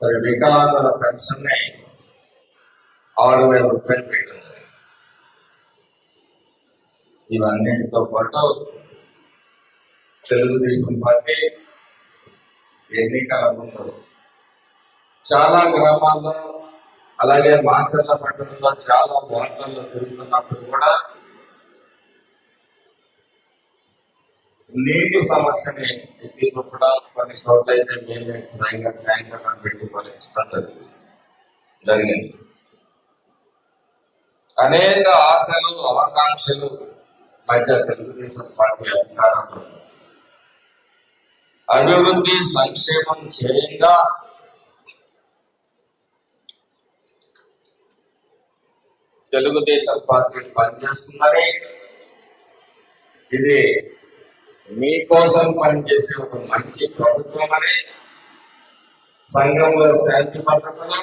మరి వికలాంగుల పెన్షన్ని ఆరు వేల రూపాయలు వేయడం ఇవన్నిటితో పాటు తెలుగుదేశం పార్టీ ఎన్నికల ముందు చాలా గ్రామాల్లో అలాగే మాచర్ల పట్టణంలో చాలా వార్తల్లో తిరుగుతున్నప్పుడు కూడా నీటి సమస్యని ఎత్తి చూపడానికి కొన్ని చోట్ల అయితే మేమే స్వయంగా ట్యాంకర్ పెట్టి పరిష్కరించడం జరిగింది. అనేక ఆశలు ఆకాంక్షలు మధ్య తెలుగుదేశం పార్టీ అధికారంలో అభివృద్ధి సంక్షేమం చేయంగా తెలుగుదేశం పార్టీ పనిచేస్తుందని ఇది మీకోసం పనిచేసే ఒక మంచి ప్రభుత్వం అని సంఘంలో శాంతి భద్రతలు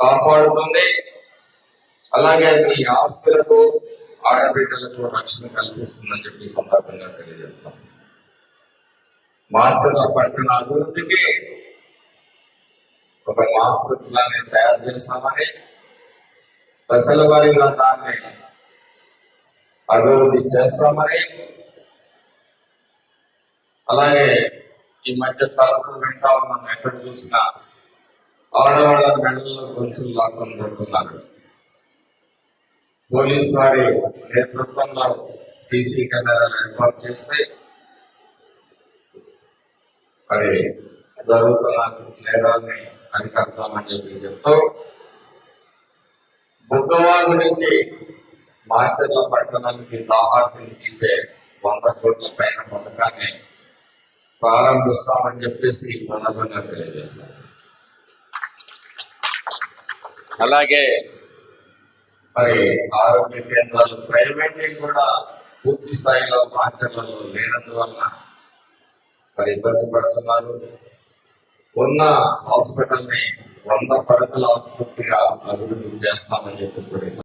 కాపాడుతుంది. అలాగే మీ ఆస్తులకు ఆడబిడ్డలకు రక్షణ కల్పిస్తుందని చెప్పి సందర్భంగా తెలియజేస్తాం. మార్చల పట్టణ అభివృద్ధికి ఒక మాస్టర్ ప్లాన్ తయారు చేస్తామని దశల వారీగా దాన్ని అభివృద్ధి చేస్తామని అలాగే ఈ మధ్య తరచు వింటా ఉన్నాం ఎక్కడ చూసినా. ఆడవాళ్ళ మెడల్లో గొలుసులు లాక్కొని కొడుతున్నారు. పోలీస్ వారి నేతృత్వంలో సీసీ కెమెరాలు ఏర్పాటు చేస్తే మరి జరుగుతున్న నేరాన్ని అరికడతామని చెప్పి చెప్తూ బుగ్గవాగు నుంచి మార్చర్ల పట్టణానికి దాహార్తిని తీసే వంద కోట్ల పైన పథకాన్ని ప్రారంభిస్తామని చెప్పేసి ఈ సందర్భంగా తెలియజేశారు. అలాగే మరి ఆరోగ్య కేంద్రాలు ప్రైవేట్ కూడా పూర్తి స్థాయిలో మార్చర్లలో లేనందువల్ల మరి ఇబ్బంది పడుతున్నారు. ఉన్న హాస్పిటల్ని వంద పడకల ఆసుపత్రిగా అభివృద్ధి చేస్తామని చెప్పేసి